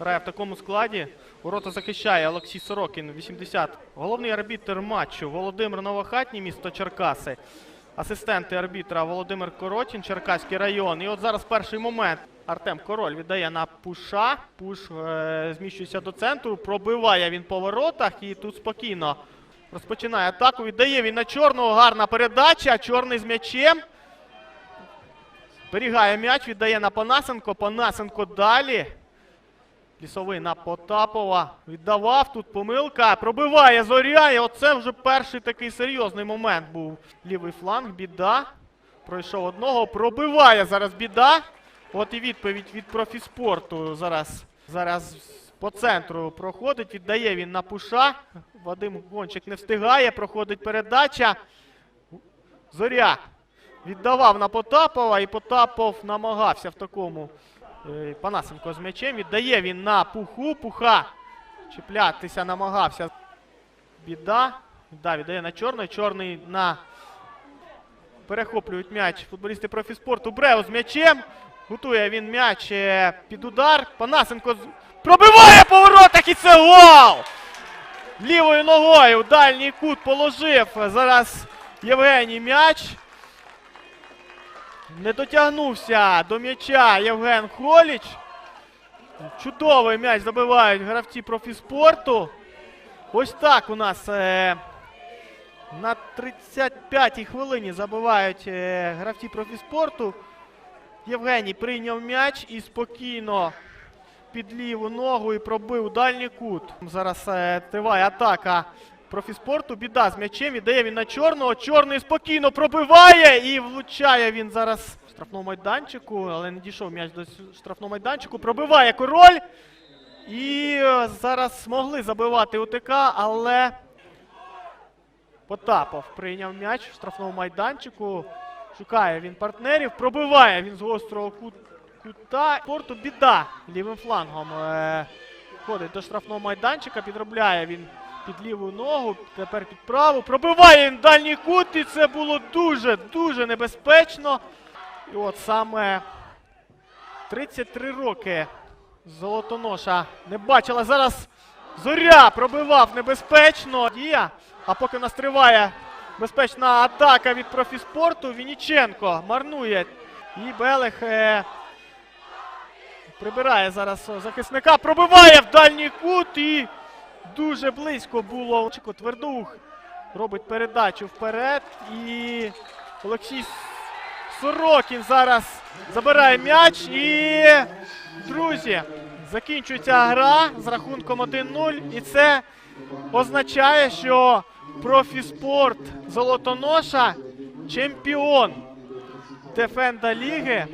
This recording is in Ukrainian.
грає в такому складі. Ворота захищає Олексій Сорокін, 80. Головний арбітр матчу Володимир Новохатній, місто Черкаси. Асистенти арбітра Володимир Коротін, Черкаський район. І от зараз перший момент. Артем Король віддає на пуша. Пуш е, зміщується до центру. Пробиває він по воротах і тут спокійно розпочинає атаку. Віддає він на чорного. Гарна передача. Чорний з м'ячем. Зберігає м'яч, віддає на Панасенко. Панасенко далі. Лісовий на Потапова. Віддавав тут помилка. Пробиває зоря. І оце вже перший такий серйозний момент був. Лівий фланг, біда. Пройшов одного. Пробиває зараз біда. От і відповідь від профіспорту зараз. Зараз по центру проходить. Віддає він на пуша. Вадим Гончик не встигає. Проходить передача. Зоря віддавав на Потапова, і Потапов намагався в такому. Е, Панасенко з м'ячем. Віддає він на пуху. Пуха. Чіплятися намагався. Біда. Да, віддає на чорний. Чорний на. Перехоплюють м'яч футболісти профіспорту. Брео з м'ячем. Готує він м'яч е, під удар. Панасенко пробиває по воротах і це гол! Лівою ногою в дальній кут положив зараз Євгеній м'яч. Не дотягнувся до м'яча Євген Холіч. Чудовий м'яч забивають гравці профіспорту. Ось так у нас е, на 35-й хвилині забивають е, гравці профіспорту. Євгеній прийняв м'яч і спокійно під ліву ногу і пробив дальній кут. Зараз е, триває атака профіспорту. Біда з м'ячем. Віддає він на чорного. Чорний спокійно пробиває і влучає він зараз в штрафному майданчику, але не дійшов м'яч до штрафного майданчику. Пробиває король. І е, зараз змогли забивати УТК, але Потапов прийняв м'яч в штрафному майданчику. Шукає він партнерів, пробиває він з гострого кута. Порту біда лівим флангом. Е, ходить до штрафного майданчика, підробляє він під ліву ногу, тепер під праву. Пробиває дальній кут, і це було дуже, дуже небезпечно. І от саме 33 роки Золотоноша не бачила. Зараз Зоря пробивав небезпечно. Дія. А поки в нас триває безпечна атака від профіспорту, Вініченко марнує. І Белех е, прибирає зараз захисника. Пробиває в дальній кут і дуже близько було. Чеко Твердух робить передачу вперед. І Олексій Сорокін зараз забирає м'яч. І, друзі, закінчується гра з рахунком 1-0. І це означає, що профіспорт Золотоноша чемпіон Дефенда Ліги.